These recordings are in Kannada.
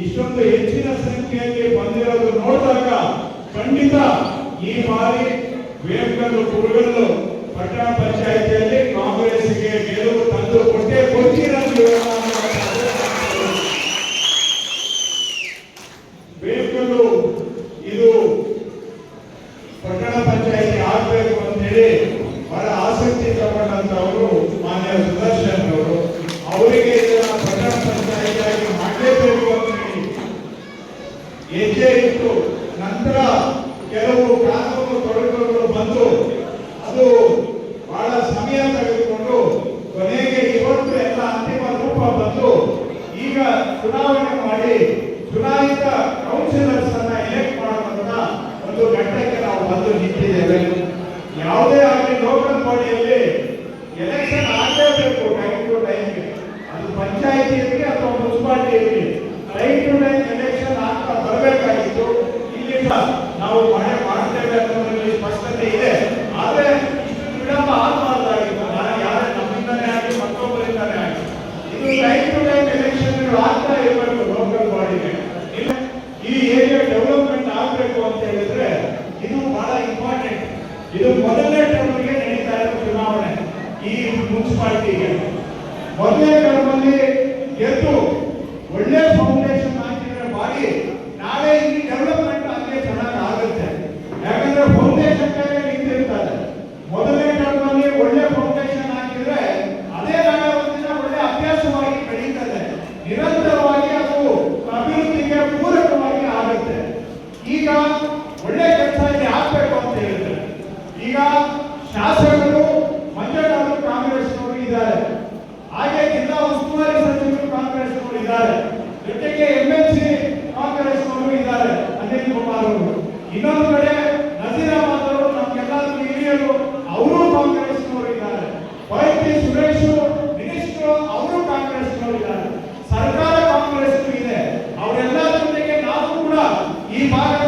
ಇಷ್ಟೊಂದು ಹೆಚ್ಚಿನ ಸಂಖ್ಯೆಯಲ್ಲಿ ಬಂದಿರೋದು ನೋಡಿದಾಗ ಖಂಡಿತ ಈ ಬಾರಿ ಬೇಕಲ್ಲು ಕುರುಗಲ್ಲು ಪಟ್ಟಣ ಪಂಚಾಯಿತಿಯಲ್ಲಿ ಕಾಂಗ್ರೆಸ್ಗೆ ಗೆಲುವು ತಂದು ಕೊಟ್ಟೇ ಕೊಡ್ತೀರ ಇದು ಮೊದಲನೇ ಟರ್ಮ್ಗೆ ನಡೀತಾ ಇರೋ ಚುನಾವಣೆ ಈ ಮುನ್ಸಿಪಾಲಿಟಿಗೆ. ಮೊದಲನೇ ಟರ್ಮಲ್ಲಿ ಗೆದ್ದು ಒಳ್ಳೆ ಫೌಂಡೇಶನ್ ಹಾಕಿದ್ರೆ ಬಾರಿ. ನಾವೇ ಇಲ್ಲಿ ಡೆವಲಪ್ಮೆಂಟ್ ಆಗಲಿ ಚೆನ್ನಾಗಿ ಆಗುತ್ತೆ ಯಾಕಂದ್ರೆ ಫೌಂಡೇಶನ್ ಕೈಗೆ ನಿಂತಿರ್ತಾರೆ. ಮೊದಲನೇ ಟರ್ಮಲ್ಲಿ ಒಳ್ಳೆ ಫೌಂಡೇಶನ್ ಹಾಕಿದ್ರೆ ಅದೇ ನಾಳೆ ಒಂದಿನ ಒಳ್ಳೆ ಅಭ್ಯಾಸವಾಗಿ ಬೆಳೀತದೆ. ನಿರಂತರವಾಗಿ ಅದು ಅಭಿವೃದ್ಧಿಗೆ ಪೂರಕವಾಗಿ ಆಗುತ್ತೆ. ಈಗ ಒಳ್ಳೆ ಕೆಲಸ ಇಲ್ಲಿ ಆಗ್ಬೇಕು ಅಂತ ಹೇಳ್ತಾರೆ ಈಗ ಶಾಸಕರು ಮಂಜಣ್ಣವರು ಕಾಂಗ್ರೆಸ್ನವರು ಇದ್ದಾರೆ. ಹಾಗೆ ಜಿಲ್ಲಾ ಉಸ್ತುವಾರಿ ಸಚಿವರು ಕಾಂಗ್ರೆಸ್ನವರು ಇದ್ದಾರೆ. ಜೊತೆಗೆ ಎಂ ಎಲ್ ಸಿ ಇದ್ದಾರೆ, ಅನಿಲ್ ಕುಮಾರ್ ಅವರು. ಇನ್ನೊಂದು ಕಡೆ ನಜೀರ್ ಅಹಮದ್ ಅವರು ನಮ್ಗೆಲ್ಲರಿಗೂ ಹಿರಿಯರು, ಅವರು ಕಾಂಗ್ರೆಸ್ನವರು ಇದ್ದಾರೆ. ವೈ ಪಿ ಸುರೇಶ್, ಮಿನಿಸ್ಟರ್, ಅವರು ಕಾಂಗ್ರೆಸ್ನವರು ಇದ್ದಾರೆ. ಸರ್ಕಾರ ಕಾಂಗ್ರೆಸ್ ಇದೆ. ಅವರೆಲ್ಲರ ಜೊತೆಗೆ ನಾವು ಕೂಡ ಈ ಭಾಗದ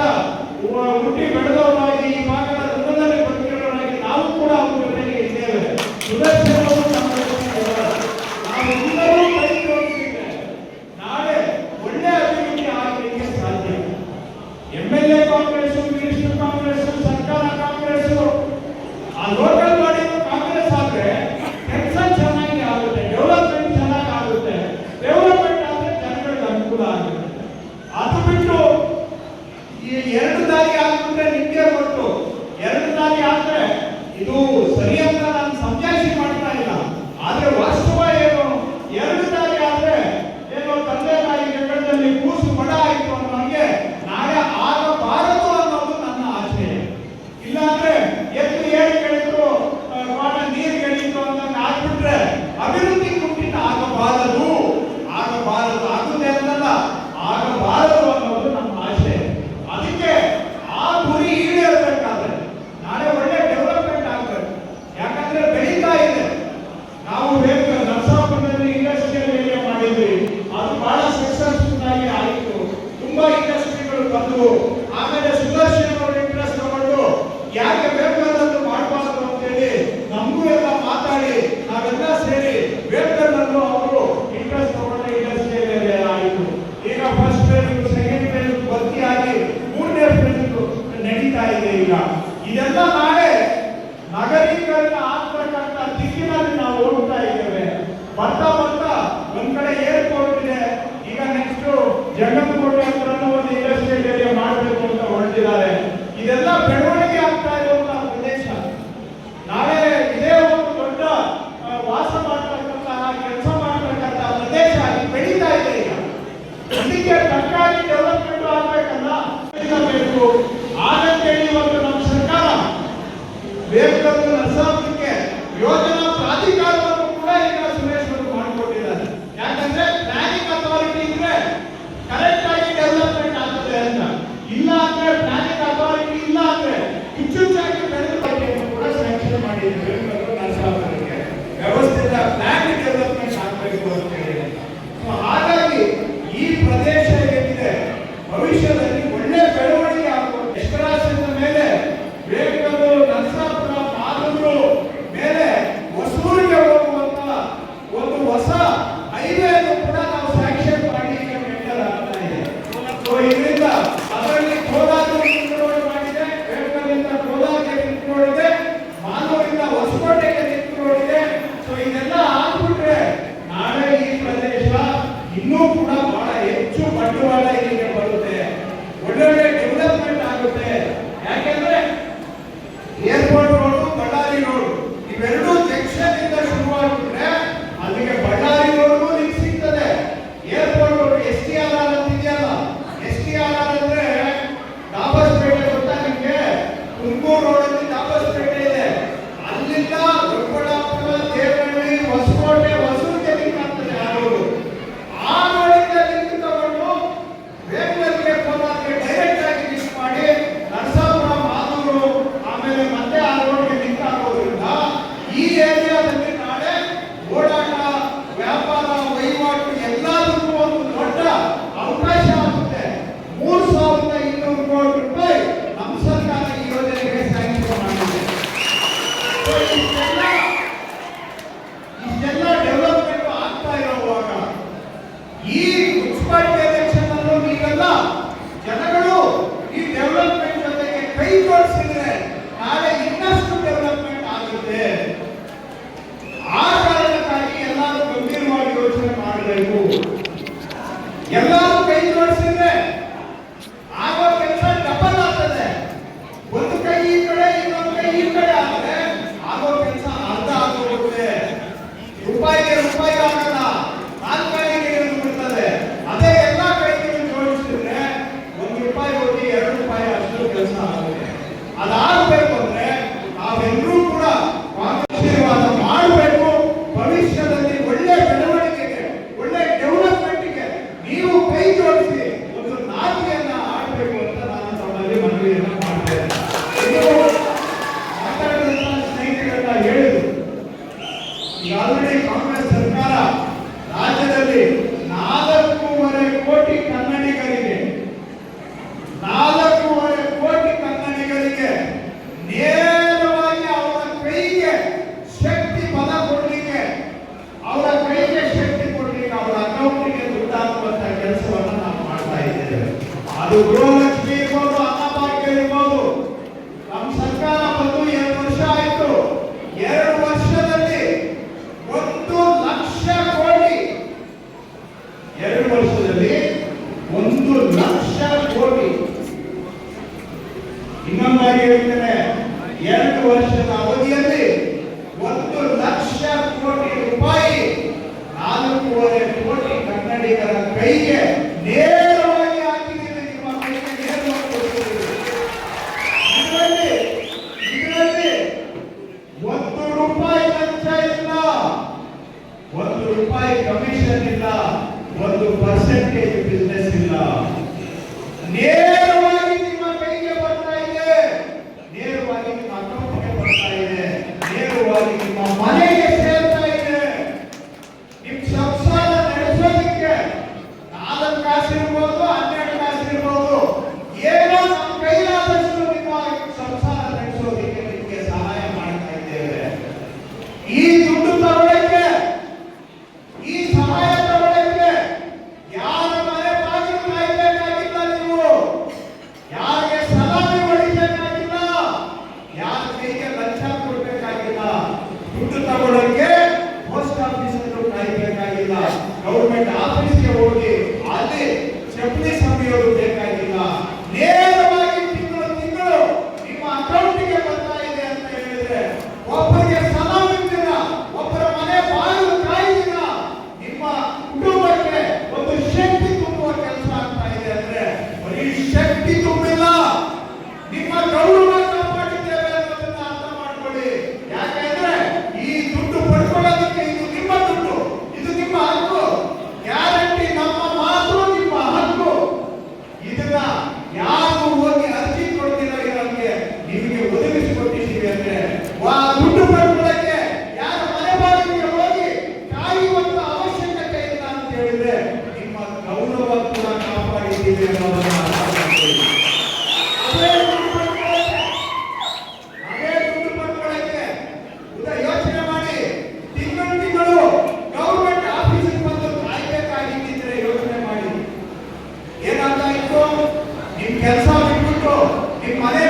ಗೃಹಲಕ್ಷ್ಮಿ ಇರ್ಬೋದು ಅನ್ನಭಾಗ್ಯ ಇರ್ಬೋದು. ನಮ್ಮ ಸರ್ಕಾರ ವರ್ಷ ಆಯಿತು. ವರ್ಷದಲ್ಲಿ ಒಂದು ಲಕ್ಷ ಕೋಟಿ. ಎರಡು ವರ್ಷದಲ್ಲಿ ಒಂದು ಲಕ್ಷ ಕೋಟಿ. ಇನ್ನೊಂದಾಗಿ ಹೇಳ್ತೇನೆ. ಎರಡು ವರ್ಷ ಒಂದು ಪರ್ಸೆಂಟ್ಗೆ ಈ ಬಿಸ್ನೆಸ್ ಇಲ್ಲ. ನೇರವಾಗಿ ನಿಮ್ಮ ಕೈಗೆ ಬರ್ತಾ ಇದೆ. ನೇರವಾಗಿ ನಿಮ್ಮ ಅಕೌಂಟ್ಗೆ ಬರ್ತಾ ಇದೆ. ನೇರವಾಗಿ ನಿಮ್ಮ ಮನೆ Em 40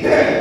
Yeah.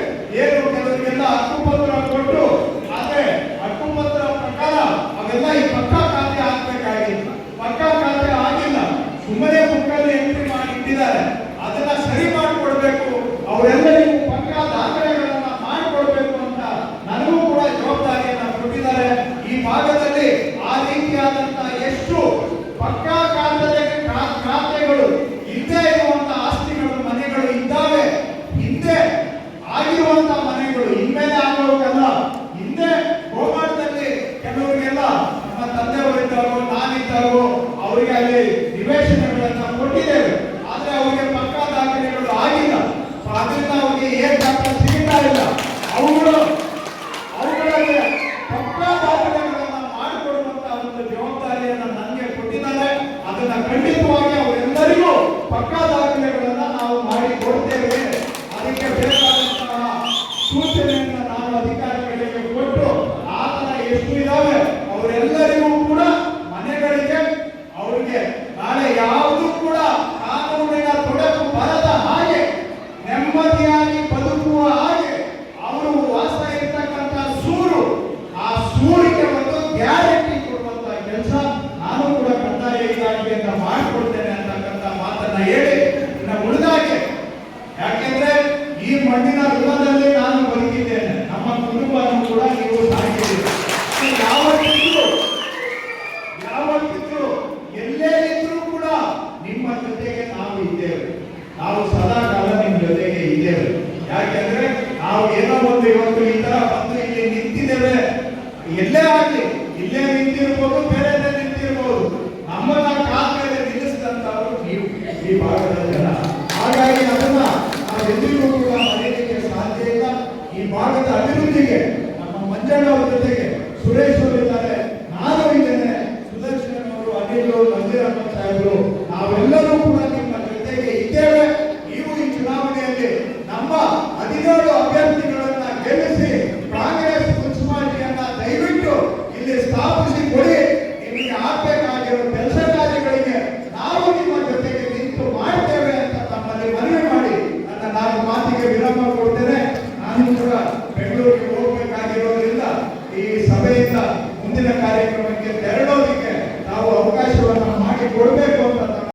ಎಲ್ಲೇ ಆಗಲಿ ಇಲ್ಲೇ ನಿಂತಿರ್ಬೋದು ಬೇರೆ ನಿಂತಿರ್ಬೋದು.